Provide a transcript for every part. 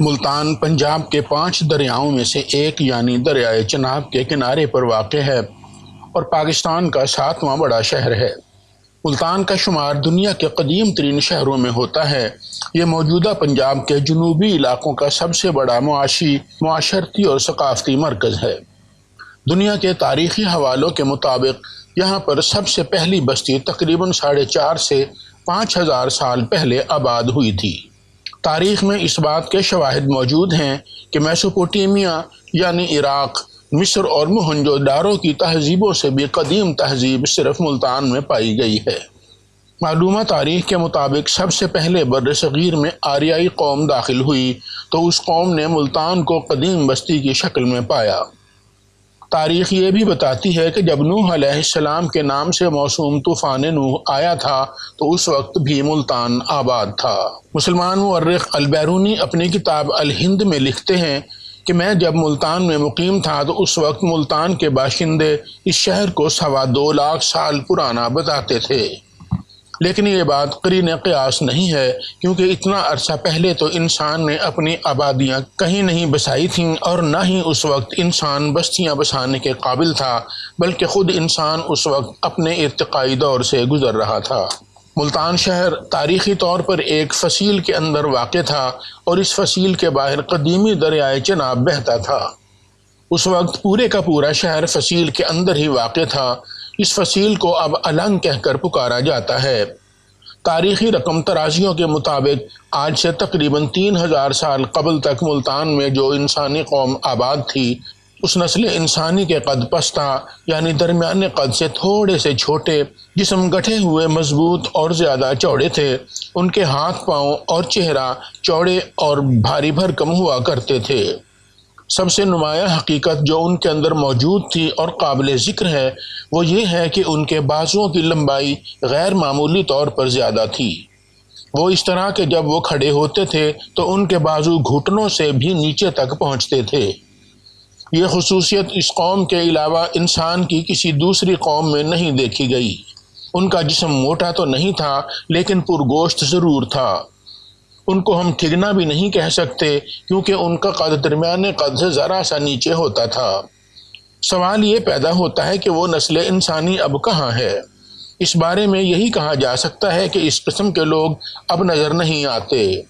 ملتان پنجاب کے پانچ دریاؤں میں سے ایک یعنی دریائے چناب کے کنارے پر واقع ہے اور پاکستان کا ساتواں بڑا شہر ہے۔ ملتان کا شمار دنیا کے قدیم ترین شہروں میں ہوتا ہے۔ یہ موجودہ پنجاب کے جنوبی علاقوں کا سب سے بڑا معاشی، معاشرتی اور ثقافتی مرکز ہے۔ دنیا کے تاریخی حوالوں کے مطابق یہاں پر سب سے پہلی بستی تقریباً ساڑھے چار سے پانچ ہزار سال پہلے آباد ہوئی تھی۔ تاریخ میں اس بات کے شواہد موجود ہیں کہ میسوپوٹیمیا یعنی عراق، مصر اور مہنجو داروں کی تہذیبوں سے بھی قدیم تہذیب صرف ملتان میں پائی گئی ہے۔ معلومہ تاریخ کے مطابق سب سے پہلے بر صغیر میں آریائی قوم داخل ہوئی تو اس قوم نے ملتان کو قدیم بستی کی شکل میں پایا۔ تاریخ یہ بھی بتاتی ہے کہ جب نوح علیہ السلام کے نام سے موسوم طوفان نوح آیا تھا، تو اس وقت بھی ملتان آباد تھا۔ مسلمان مورخ البیرونی اپنی کتاب الہند میں لکھتے ہیں کہ میں جب ملتان میں مقیم تھا، تو اس وقت ملتان کے باشندے اس شہر کو سوا دو لاکھ سال پرانا بتاتے تھے۔ لیکن یہ بات قرین قیاس نہیں ہے، کیونکہ اتنا عرصہ پہلے تو انسان نے اپنی آبادیاں کہیں نہیں بسائی تھیں اور نہ ہی اس وقت انسان بستیاں بسانے کے قابل تھا، بلکہ خود انسان اس وقت اپنے ارتقائی دور سے گزر رہا تھا۔ ملتان شہر تاریخی طور پر ایک فصیل کے اندر واقع تھا اور اس فصیل کے باہر قدیمی دریائے چناب بہتا تھا۔ اس وقت پورے کا پورا شہر فصیل کے اندر ہی واقع تھا اس فصیل کو اب النگ کہہ کر پکارا جاتا ہے۔ تاریخی رقم ترازیوں کے مطابق آج سے تقریباً تین ہزار سال قبل تک ملتان میں جو انسانی قوم آباد تھی، اس نسل انسانی کے قد پستہ یعنی درمیان قد سے تھوڑے سے چھوٹے، جسم گٹھے ہوئے مضبوط اور زیادہ چوڑے تھے۔ ان کے ہاتھ، پاؤں اور چہرہ چوڑے اور بھاری بھرکم ہوا کرتے تھے۔ سب سے نمایاں حقیقت جو ان کے اندر موجود تھی اور قابل ذکر ہے، وہ یہ ہے کہ ان کے بازوؤں کی لمبائی غیر معمولی طور پر زیادہ تھی۔ وہ اس طرح کہ جب وہ کھڑے ہوتے تھے تو ان کے بازو گھٹنوں سے بھی نیچے تک پہنچتے تھے۔ یہ خصوصیت اس قوم کے علاوہ انسان کی کسی دوسری قوم میں نہیں دیکھی گئی۔ ان کا جسم موٹا تو نہیں تھا، لیکن پرگوشت ضرور تھا۔ ان کو ہم ٹھگنا بھی نہیں کہہ سکتے کیونکہ ان کا قد درمیان قد سے ذرا سا نیچے ہوتا تھا۔ سوال یہ پیدا ہوتا ہے کہ وہ نسل انسانی اب کہاں ہے؟ اس بارے میں یہی کہا جا سکتا ہے کہ اس قسم کے لوگ اب نظر نہیں آتے۔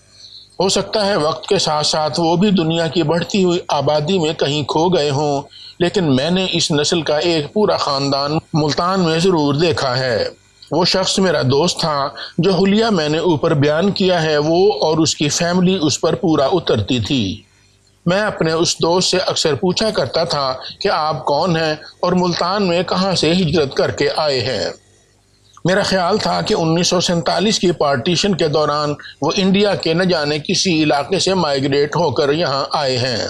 ہو سکتا ہے وقت کے ساتھ ساتھ وہ بھی دنیا کی بڑھتی ہوئی آبادی میں کہیں کھو گئے ہوں، لیکن میں نے اس نسل کا ایک پورا خاندان ملتان میں ضرور دیکھا ہے۔ وہ شخص میرا دوست تھا جو حلیہ میں نے اوپر بیان کیا ہے، وہ اور اس کی فیملی اس پر پورا اترتی تھی۔ میں اپنے اس دوست سے اکثر پوچھا کرتا تھا کہ آپ کون ہیں اور ملتان میں کہاں سے ہجرت کر کے آئے ہیں۔ میرا خیال تھا کہ انیس سو سینتالیس کی پارٹیشن کے دوران وہ انڈیا کے نہ جانے کسی علاقے سے مائگریٹ ہو کر یہاں آئے ہیں۔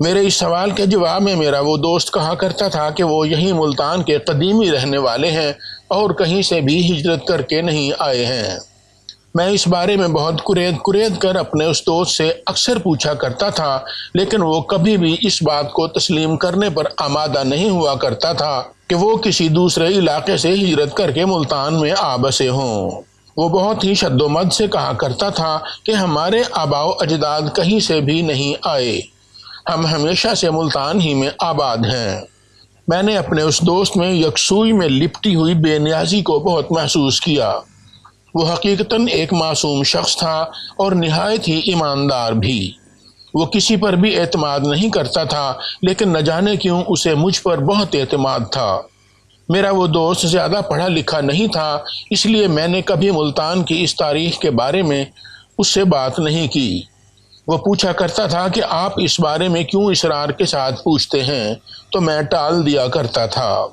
میرے اس سوال کے جواب میں میرا وہ دوست کہا کرتا تھا کہ وہ یہی ملتان کے قدیمی رہنے والے ہیں اور کہیں سے بھی ہجرت کر کے نہیں آئے ہیں۔ میں اس بارے میں بہت کرید کرید کر اپنے اس دوست سے اکثر پوچھا کرتا تھا، لیکن وہ کبھی بھی اس بات کو تسلیم کرنے پر آمادہ نہیں ہوا کرتا تھا کہ وہ کسی دوسرے علاقے سے ہجرت کر کے ملتان میں آ بسے ہوں۔ وہ بہت ہی شد و مد سے کہا کرتا تھا کہ ہمارے آبا و اجداد کہیں سے بھی نہیں آئے۔ ہم ہمیشہ سے ملتان ہی میں آباد ہیں۔ میں نے اپنے اس دوست میں یکسوئی میں لپٹی ہوئی بے نیازی کو بہت محسوس کیا۔ وہ حقیقتاً ایک معصوم شخص تھا اور نہایت ہی ایماندار بھی۔ وہ کسی پر بھی اعتماد نہیں کرتا تھا، لیکن نہ جانے کیوں اسے مجھ پر بہت اعتماد تھا۔ میرا وہ دوست زیادہ پڑھا لکھا نہیں تھا، اس لیے میں نے کبھی ملتان کی اس تاریخ کے بارے میں اس سے بات نہیں کی۔ وہ پوچھا کرتا تھا کہ آپ اس بارے میں کیوں اسرار کے ساتھ پوچھتے ہیں؟ تو میں ٹال دیا کرتا تھا۔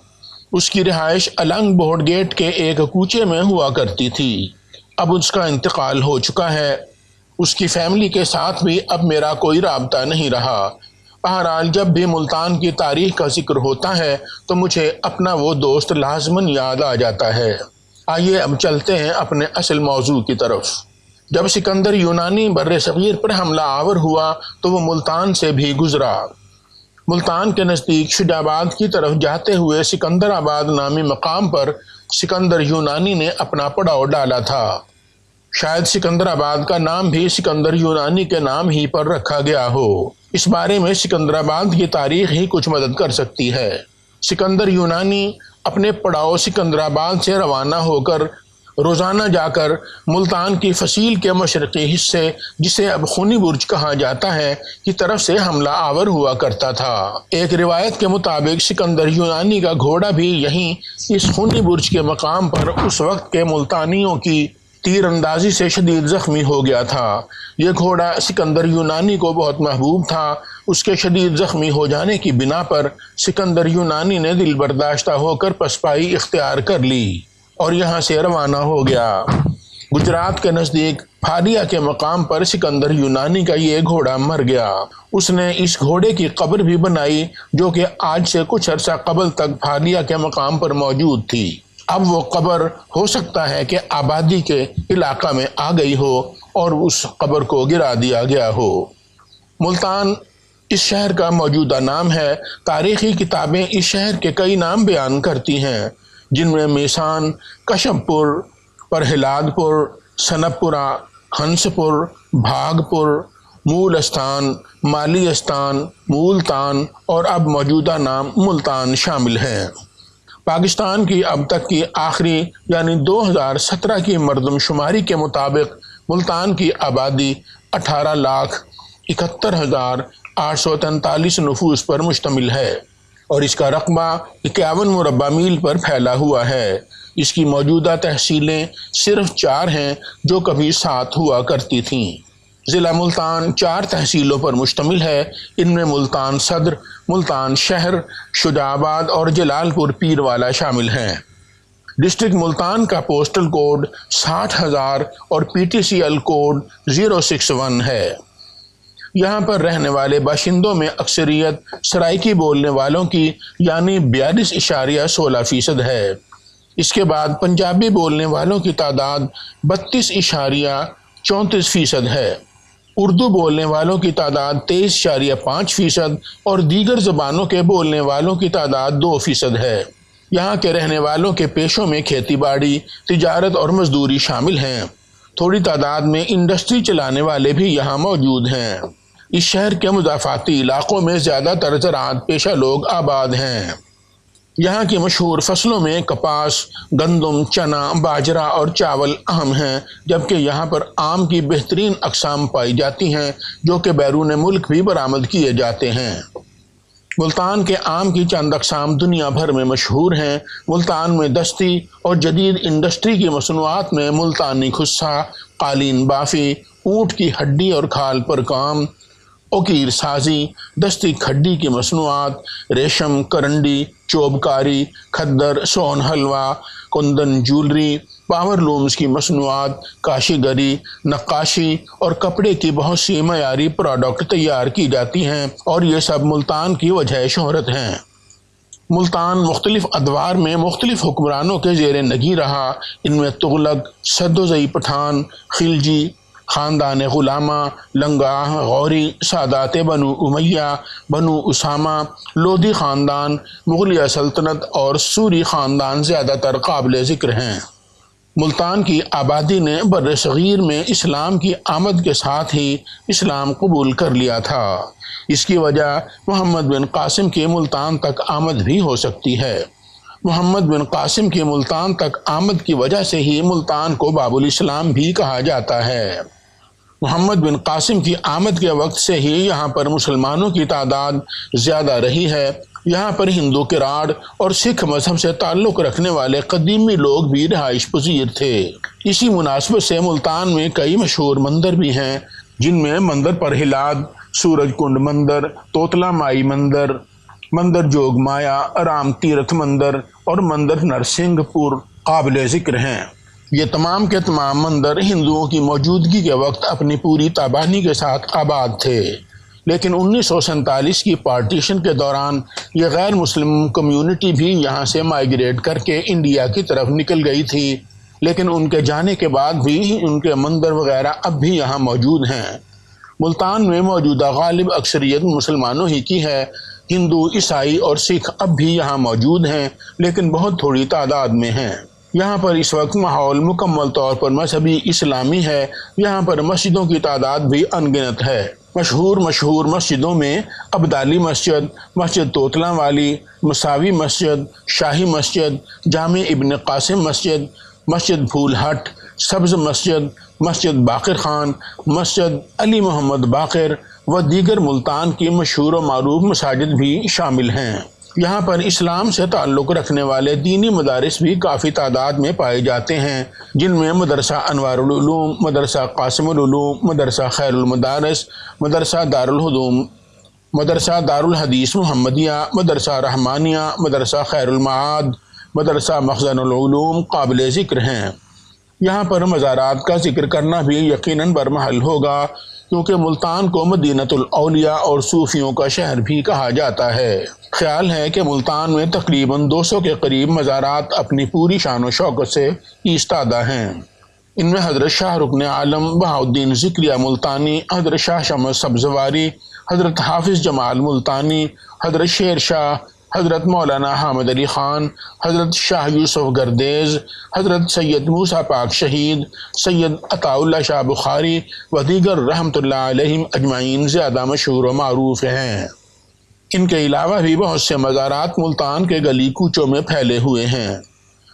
اس کی رہائش النگ بورڈ گیٹ کے ایک کوچے میں ہوا کرتی تھی۔ اب اس کا انتقال ہو چکا ہے۔ اس کی فیملی کے ساتھ بھی اب میرا کوئی رابطہ نہیں رہا۔ بہرحال جب بھی ملتان کی تاریخ کا ذکر ہوتا ہے تو مجھے اپنا وہ دوست لازمن یاد آ جاتا ہے۔ آئیے اب چلتے ہیں اپنے اصل موضوع کی طرف۔ جب سکندر یونانی بر صغیر پر حملہ آور ہوا تو وہ ملتان سے بھی گزرا۔ ملتان کے نزدیک شجاباد کی طرف جاتے ہوئے سکندر آباد نامی مقام پر سکندر یونانی نے اپنا پڑاؤ ڈالا تھا۔ شاید سکندر آباد کا نام بھی سکندر یونانی کے نام ہی پر رکھا گیا ہو۔ اس بارے میں سکندر آباد کی تاریخ ہی کچھ مدد کر سکتی ہے۔ سکندر یونانی اپنے پڑاؤ سکندر آباد سے روانہ ہو کر روزانہ جا کر ملتان کی فصیل کے مشرقی حصے، جسے اب خونی برج کہا جاتا ہے، کی طرف سے حملہ آور ہوا کرتا تھا۔ ایک روایت کے مطابق سکندر یونانی کا گھوڑا بھی یہیں اس خونی برج کے مقام پر اس وقت کے ملتانیوں کی تیر اندازی سے شدید زخمی ہو گیا تھا۔ یہ گھوڑا سکندر یونانی کو بہت محبوب تھا۔ اس کے شدید زخمی ہو جانے کی بنا پر سکندر یونانی نے دل برداشتہ ہو کر پسپائی اختیار کر لی۔ اور یہاں سے روانہ ہو گیا۔ گجرات کے نزدیک پھاریا کے مقام پر سکندر یونانی کا یہ گھوڑا مر گیا۔ اس نے اس گھوڑے کی قبر بھی بنائی جو کہ آج سے کچھ عرصہ قبل تک پھاریا کے مقام پر موجود تھی۔ اب وہ قبر ہو سکتا ہے کہ آبادی کے علاقہ میں آ گئی ہو اور اس قبر کو گرا دیا گیا ہو۔ ملتان اس شہر کا موجودہ نام ہے۔ تاریخی کتابیں اس شہر کے کئی نام بیان کرتی ہیں۔ جن میں میسان کشم پور پرہلاد پور سنپ پورا ہنس پور بھاگ پور مولستان مالی استان مولتان اور اب موجودہ نام ملتان شامل ہیں۔ پاکستان کی اب تک کی آخری یعنی دو ہزار سترہ کی مردم شماری کے مطابق ملتان کی آبادی اٹھارہ لاکھ اکہتر ہزار آٹھ سو تینتالیس نفوس پر مشتمل ہے۔ اور اس کا رقبہ اکیاون مربع میل پر پھیلا ہوا ہے۔ اس کی موجودہ تحصیلیں صرف چار ہیں جو کبھی سات ہوا کرتی تھیں۔ ضلع ملتان چار تحصیلوں پر مشتمل ہے۔ ان میں ملتان صدر، ملتان شہر شجاع آباد اور جلال پور پیر والا شامل ہیں۔ ڈسٹرکٹ ملتان کا پوسٹل کوڈ ساٹھ ہزار اور P T C L code zero six one ہے۔ یہاں پر رہنے والے باشندوں میں اکثریت سرائکی بولنے والوں کی یعنی بیالیس اشاریہ سولہ فیصد ہے۔ اس کے بعد پنجابی بولنے والوں کی تعداد بتیس اشاریہ چونتیس فیصد ہے۔ اردو بولنے والوں کی تعداد تیئیس اشاریہ پانچ فیصد اور دیگر زبانوں کے بولنے والوں کی تعداد دو فیصد ہے۔ یہاں کے رہنے والوں کے پیشوں میں کھیتی باڑی، تجارت اور مزدوری شامل ہیں۔ تھوڑی تعداد میں انڈسٹری چلانے والے بھی یہاں موجود ہیں۔ اس شہر کے مضافاتی علاقوں میں زیادہ تر زراعت پیشہ لوگ آباد ہیں۔ یہاں کی مشہور فصلوں میں کپاس، گندم، چنا باجرا اور چاول اہم ہیں، جبکہ یہاں پر آم کی بہترین اقسام پائی جاتی ہیں، جو کہ بیرون ملک بھی برآمد کیے جاتے ہیں۔ ملتان کے آم کی چند اقسام دنیا بھر میں مشہور ہیں۔ ملتان میں دستی اور جدید انڈسٹری کی مصنوعات میں ملتانی خصہ قالین بافی، اونٹ کی ہڈی اور کھال پر کام اوکیر سازی، دستی کھڈی کی مصنوعات، ریشم، کرنڈی، چوبکاری، کھدر، سون حلوہ، کندن جولری، پاور لومز کی مصنوعات، کاشی گری، نقاشی اور کپڑے کی بہت سی معیاری پروڈکٹ تیار کی جاتی ہیں اور یہ سب ملتان کی وجہ شہرت ہیں۔ ملتان مختلف ادوار میں مختلف حکمرانوں کے زیر نگی رہا۔ ان میں تغلق صدوزئی پٹھان، خلجی خاندان غلامہ، لنگاہ، غوری، سادات بنو امیہ، بنو اسامہ لودھی خاندان، مغلیہ سلطنت اور سوری خاندان زیادہ تر قابل ذکر ہیں۔ ملتان کی آبادی نے بر صغیر میں اسلام کی آمد کے ساتھ ہی اسلام قبول کر لیا تھا۔ اس کی وجہ محمد بن قاسم کی ملتان تک آمد بھی ہو سکتی ہے۔ محمد بن قاسم کی ملتان تک آمد کی وجہ سے ہی ملتان کو باب الاسلام بھی کہا جاتا ہے۔ محمد بن قاسم کی آمد کے وقت سے ہی یہاں پر مسلمانوں کی تعداد زیادہ رہی ہے۔ یہاں پر ہندو کراڑ اور سکھ مذہب سے تعلق رکھنے والے قدیمی لوگ بھی رہائش پذیر تھے۔ اسی مناسبت سے ملتان میں کئی مشہور مندر بھی ہیں، جن میں مندر پر ہلاد سورج کنڈ مندر، توتلا مائی مندر مندر جوگ مایا رام تیرتھ مندر اور مندر نرسنگھ پور قابل ذکر ہیں۔ یہ تمام کے تمام مندر ہندوؤں کی موجودگی کے وقت اپنی پوری تابانی کے ساتھ آباد تھے۔ لیکن انیس سو سینتالیس کی پارٹیشن کے دوران یہ غیر مسلم کمیونٹی بھی یہاں سے مائگریٹ کر کے انڈیا کی طرف نکل گئی تھی۔ لیکن ان کے جانے کے بعد بھی ان کے مندر وغیرہ اب بھی یہاں موجود ہیں۔ ملتان میں موجودہ غالب اکثریت مسلمانوں ہی کی ہے۔ ہندو، عیسائی اور سکھ اب بھی یہاں موجود ہیں، لیکن بہت تھوڑی تعداد میں ہیں۔ یہاں پر اس وقت ماحول مکمل طور پر مذہبی اسلامی ہے۔ یہاں پر مسجدوں کی تعداد بھی انگنت ہے۔ مشہور مشہور مسجدوں میں ابدالی مسجد مسجد توتلا والی، مساوی مسجد، شاہی مسجد، جامع ابن قاسم مسجد مسجد پھول ہٹ، سبز مسجد مسجد باقر خان، مسجد علی محمد باقر و دیگر ملتان کی مشہور و معروف مساجد بھی شامل ہیں۔ یہاں پر اسلام سے تعلق رکھنے والے دینی مدارس بھی کافی تعداد میں پائے جاتے ہیں، جن میں مدرسہ انوار العلوم، مدرسہ قاسم العلوم، مدرسہ خیر المدارس، مدرسہ دارالحدوم، مدرسہ دارالحدیث محمدیہ، مدرسہ رحمانیہ، مدرسہ خیر المعاد، مدرسہ مخزن العلوم قابل ذکر ہیں۔ یہاں پر مزارات کا ذکر کرنا بھی یقیناً برمحل ہوگا۔ کیونکہ ملتان کو مدینت الاولیاء اور صوفیوں کا شہر بھی کہا جاتا ہے۔ خیال ہے کہ ملتان میں تقریباً دو سو کے قریب مزارات اپنی پوری شان و شوقت سے ایستادہ ہیں۔ ان میں حضرت شاہ رکن عالم بہاؤدین ذکریہ ملتانی، حضرت شاہ شمس سبزواری، حضرت حافظ جمال ملتانی، حضرت شیر شاہ حضرت مولانا حامد علی خان، حضرت شاہ یوسف گردیز، حضرت سید موسیٰ پاک شہید، سید عطا اللہ شاہ بخاری و دیگر رحمۃ اللہ علیہ اجمعین زیادہ مشہور و معروف ہیں۔ ان کے علاوہ بھی بہت سے مزارات ملتان کے گلی کوچوں میں پھیلے ہوئے ہیں۔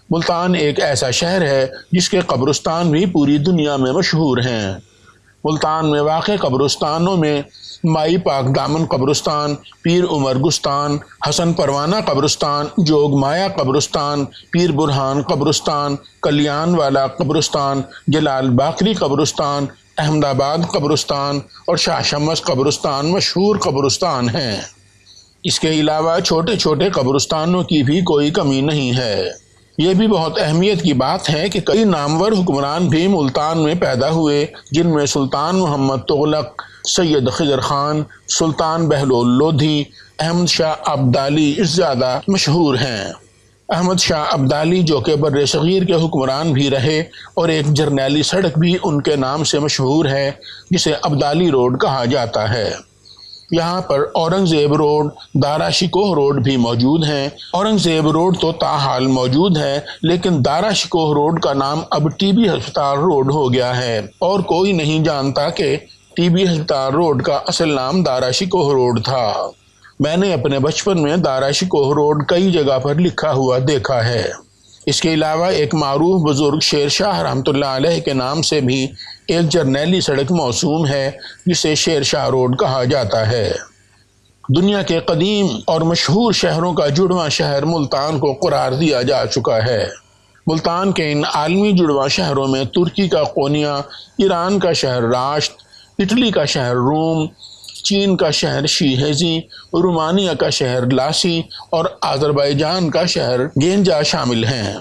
ملتان ایک ایسا شہر ہے جس کے قبرستان بھی پوری دنیا میں مشہور ہیں۔ ملتان میں واقع قبرستانوں میں مائی پاک دامن قبرستان، پیر عمر گستان، حسن پروانہ قبرستان، جوگ مایا قبرستان، پیر برہان قبرستان، کلیان والا قبرستان، جلال باقری قبرستان، احمد آباد قبرستان اور شاہ شمس قبرستان مشہور قبرستان ہیں۔ اس کے علاوہ چھوٹے چھوٹے قبرستانوں کی بھی کوئی کمی نہیں ہے۔ یہ بھی بہت اہمیت کی بات ہے کہ کئی نامور حکمران بھی ملتان میں پیدا ہوئے، جن میں سلطان محمد تغلق، سید خضر خان، سلطان بہلول لودھی، احمد شاہ عبدالی زیادہ مشہور ہیں۔ احمد شاہ عبدالی جو کہ بر صغیر کے حکمران بھی رہے اور ایک جرنیلی سڑک بھی ان کے نام سے مشہور ہے، جسے عبدالی روڈ کہا جاتا ہے۔ یہاں پر اورنگزیب روڈ دارا شکوہ روڈ بھی موجود ہیں۔ اورنگزیب روڈ تو تاحال موجود ہے، لیکن دارا شکوہ روڈ کا نام اب ٹی بی ہسپتال روڈ ہو گیا ہے۔ اور کوئی نہیں جانتا کہ ٹی بی ہسپتال روڈ کا اصل نام دارا شکوہ روڈ تھا۔ میں نے اپنے بچپن میں دارا شکوہ روڈ کئی جگہ پر لکھا ہوا دیکھا ہے۔ اس کے علاوہ ایک معروف بزرگ شیر شاہ رحمۃ اللہ علیہ کے نام سے بھی ایک جرنیلی سڑک موسوم ہے، جسے شیر شاہ روڈ کہا جاتا ہے۔ دنیا کے قدیم اور مشہور شہروں کا جڑواں شہر ملتان کو قرار دیا جا چکا ہے۔ ملتان کے ان عالمی جڑواں شہروں میں ترکی کا قونیا ایران کا شہر راشت اٹلی کا شہر روم، چین کا شہر شیہزی، رومانیہ کا شہر لاسی اور آذربائیجان کا شہر گینجا شامل ہیں۔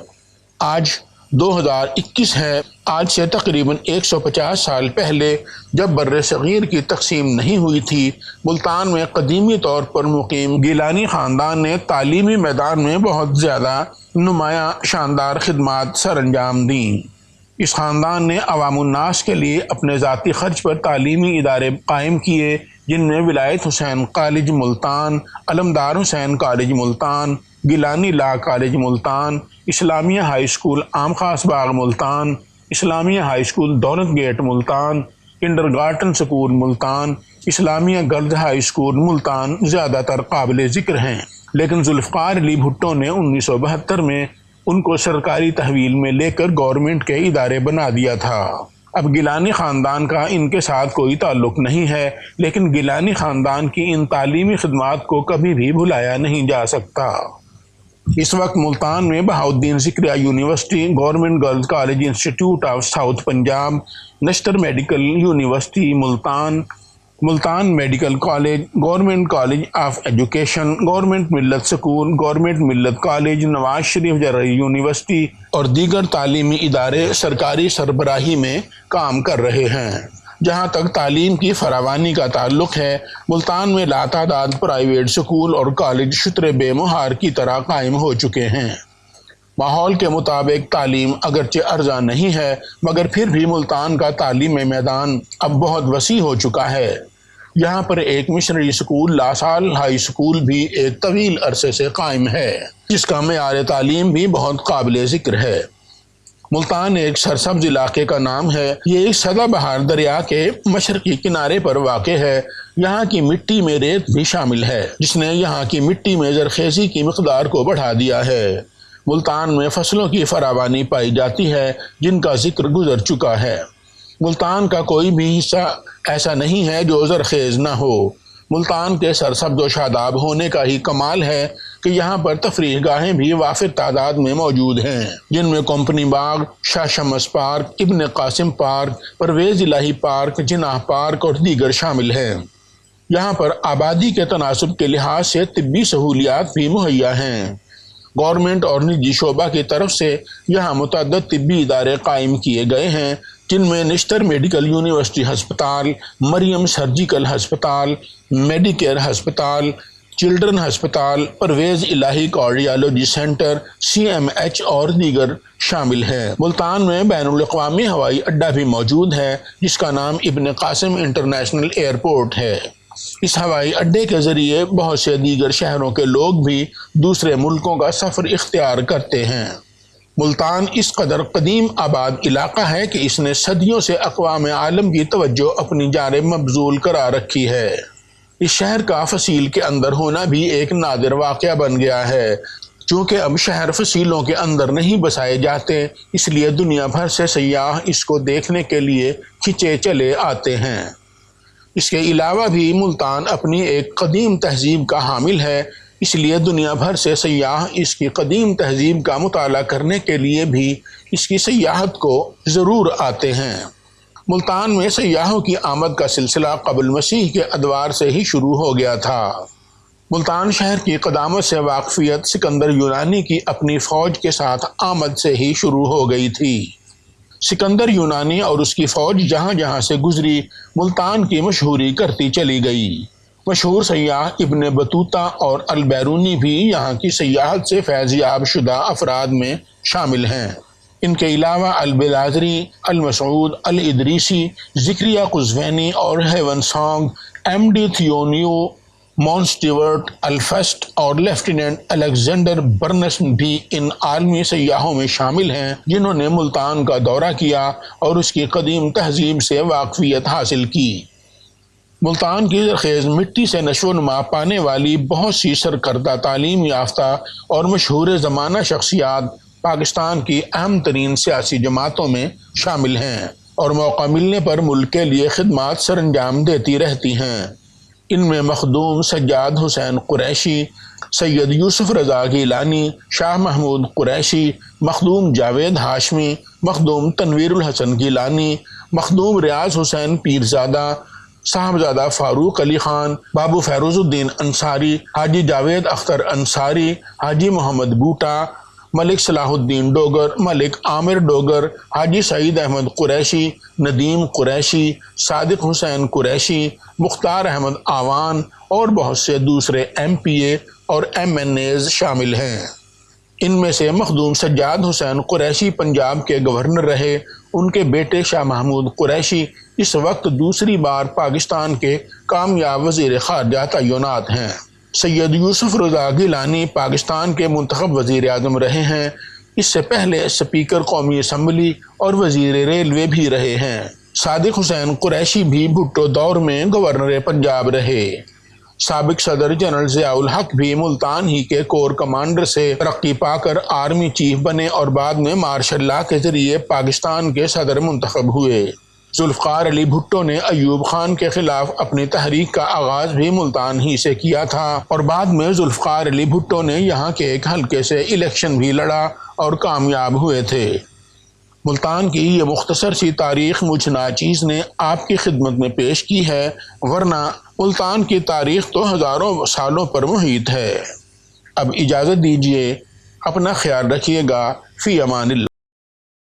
آج دو ہزار اکیس ہے۔ آج سے تقریباً ایک سو پچاس سال پہلے جب بر صغیر کی تقسیم نہیں ہوئی تھی، ملتان میں قدیمی طور پر مقیم گیلانی خاندان نے تعلیمی میدان میں بہت زیادہ نمایاں شاندار خدمات سر انجام دیں۔ اس خاندان نے عوام الناس کے لیے اپنے ذاتی خرچ پر تعلیمی ادارے قائم کیے، جن میں Wilayat Hussain college Multan, Alamdar Hussain college Multan, Gilani law college Multan Islamia high school Aam Khas Bagh Multan, Islamia high school Daulat gate Multan, kindergarten school Multan, Islamia گرد ہائی اسکول ملتان زیادہ تر قابل ذکر ہیں۔ لیکن ذوالفقار علی بھٹو نے انیس سو بہتر میں ان کو سرکاری تحویل میں لے کر گورنمنٹ کے ادارے بنا دیا تھا۔ اب گیلانی خاندان کا ان کے ساتھ کوئی تعلق نہیں ہے، لیکن گیلانی خاندان کی ان تعلیمی خدمات کو کبھی بھی بھلایا نہیں جا سکتا۔ اس وقت ملتان میں Bahauddin Zakariya university, government girls college, institute of south Punjab Nishtar medical university, Multan Multan medical college, government college of education, government Millat school, government Millat college, Nawaz Sharif جرعی university اور دیگر تعلیمی ادارے سرکاری سربراہی میں کام کر رہے ہیں۔ جہاں تک تعلیم کی فراوانی کا تعلق ہے، ملتان میں لاتعداد پرائیویٹ سکول اور کالج شطر بے مہار کی طرح قائم ہو چکے ہیں۔ ماحول کے مطابق تعلیم اگرچہ ارزاں نہیں ہے، مگر پھر بھی ملتان کا تعلیمی میدان اب بہت وسیع ہو چکا ہے۔ یہاں پر ایک missionary school La Salle high school بھی ایک طویل عرصے سے قائم ہے، جس کا معیار تعلیم بھی بہت قابل ذکر ہے۔ ملتان ایک سرسبز علاقے کا نام ہے۔ یہ ایک سدا بہار دریا کے مشرقی کنارے پر واقع ہے۔ یہاں کی مٹی میں ریت بھی شامل ہے۔ جس نے یہاں کی مٹی میں زرخیزی کی مقدار کو بڑھا دیا ہے۔ ملتان میں فصلوں کی فراوانی پائی جاتی ہے، جن کا ذکر گزر چکا ہے۔ ملتان کا کوئی بھی حصہ ایسا نہیں ہے جو زرخیز نہ ہو۔ ملتان کے سرسبز و شاداب ہونے کا ہی کمال ہے۔ کہ یہاں پر تفریح گاہیں بھی وافر تعداد میں موجود ہیں، جن میں کمپنی باغ، شاہ شمس پارک، ابن قاسم پارک، پرویز الہی پارک، جناح پارک اور دیگر شامل ہیں۔ یہاں پر آبادی کے تناسب کے لحاظ سے طبی سہولیات بھی مہیا ہیں۔ گورنمنٹ اور نجی شعبہ کی طرف سے یہاں متعدد طبی ادارے قائم کیے گئے ہیں، جن میں نشتر میڈیکل یونیورسٹی ہسپتال، مریم سرجیکل ہسپتال، میڈیکیئر ہسپتال چلڈرن ہسپتال Pervaiz Elahi cardiology centre C M H اور دیگر شامل ہیں۔ ملتان میں بین الاقوامی ہوائی اڈا بھی موجود ہے، جس کا نام ابن قاسم انٹرنیشنل ایئرپورٹ ہے۔ اس ہوائی اڈے کے ذریعے بہت سے دیگر شہروں کے لوگ بھی دوسرے ملکوں کا سفر اختیار کرتے ہیں۔ ملتان اس قدر قدیم آباد علاقہ ہے کہ اس نے صدیوں سے اقوام عالم کی توجہ اپنی جانب مبزول کرا رکھی ہے۔ اس شہر کا فصیل کے اندر ہونا بھی ایک نادر واقعہ بن گیا ہے۔ چونکہ اب شہر فصیلوں کے اندر نہیں بسائے جاتے، اس لیے دنیا بھر سے سیاح اس کو دیکھنے کے لیے کھچے چلے آتے ہیں۔ اس کے علاوہ بھی ملتان اپنی ایک قدیم تہذیب کا حامل ہے، اس لیے دنیا بھر سے سیاح اس کی قدیم تہذیب کا مطالعہ کرنے کے لیے بھی اس کی سیاحت کو ضرور آتے ہیں۔ ملتان میں سیاحوں کی آمد کا سلسلہ قبل مسیح کے ادوار سے ہی شروع ہو گیا تھا۔ ملتان شہر کی قدامت سے واقفیت سکندر یونانی کی اپنی فوج کے ساتھ آمد سے ہی شروع ہو گئی تھی۔ سکندر یونانی اور اس کی فوج جہاں جہاں سے گزری، ملتان کی مشہوری کرتی چلی گئی۔ مشہور سیاح ابن بطوطہ اور البیرونی بھی یہاں کی سیاحت سے فیضیاب شدہ افراد میں شامل ہیں۔ ان کے علاوہ البلازری المسعود، الادریسی، ذکریہ قزوینی اور Hiuen Tsang, M de Thevenot Mountstuart Elphinstone اور لیفٹیننٹ الیگزینڈر برنس بھی ان عالمی سیاحوں میں شامل ہیں، جنہوں نے ملتان کا دورہ کیا اور اس کی قدیم تہذیب سے واقفیت حاصل کی۔ ملتان کی زرخیز مٹی سے نشو و نما پانے والی بہت سی سرکردہ تعلیم یافتہ اور مشہور زمانہ شخصیات پاکستان کی اہم ترین سیاسی جماعتوں میں شامل ہیں اور موقع ملنے پر ملک کے لیے خدمات سر انجام دیتی رہتی ہیں۔ ان میں مخدوم سجاد حسین قریشی، سید یوسف رضا گیلانی، شاہ محمود قریشی، مخدوم جاوید ہاشمی، مخدوم تنویر الحسن گیلانی، مخدوم ریاض حسین پیرزادہ، صاحبزادہ فاروق علی خان، بابو فیروز الدین انصاری، حاجی جاوید اختر انصاری، حاجی محمد بوٹا ملک صلاح الدین ڈوگر، ملک عامر ڈوگر، حاجی سعید احمد قریشی، ندیم قریشی، صادق حسین قریشی، مختار احمد آوان اور بہت سے دوسرے ایم پی اے اور ایم این ایز شامل ہیں۔ ان میں سے مخدوم سجاد حسین قریشی پنجاب کے گورنر رہے۔ ان کے بیٹے شاہ محمود قریشی اس وقت دوسری بار پاکستان کے کامیاب وزیر خارجہ تعینات ہیں۔ سید یوسف رضا گیلانی پاکستان کے منتخب وزیر اعظم رہے ہیں۔ اس سے پہلے سپیکر قومی اسمبلی اور وزیر ریلوے بھی رہے ہیں۔ صادق حسین قریشی بھی بھٹو دور میں گورنر پنجاب رہے۔ سابق صدر جنرل ضیاء الحق بھی ملتان ہی کے کور کمانڈر سے ترقی پا کر آرمی چیف بنے اور بعد میں مارشل لا کے ذریعے پاکستان کے صدر منتخب ہوئے۔ ذوالفقار علی بھٹو نے ایوب خان کے خلاف اپنی تحریک کا آغاز بھی ملتان ہی سے کیا تھا اور بعد میں ذوالفقار علی بھٹو نے یہاں کے ایک حلقے سے الیکشن بھی لڑا اور کامیاب ہوئے تھے۔ ملتان کی یہ مختصر سی تاریخ مجھ ناچیز نے آپ کی خدمت میں پیش کی ہے، ورنہ ملتان کی تاریخ تو ہزاروں سالوں پر محیط ہے۔ اب اجازت دیجیے اپنا خیال رکھیے گا۔ فی امان اللہ۔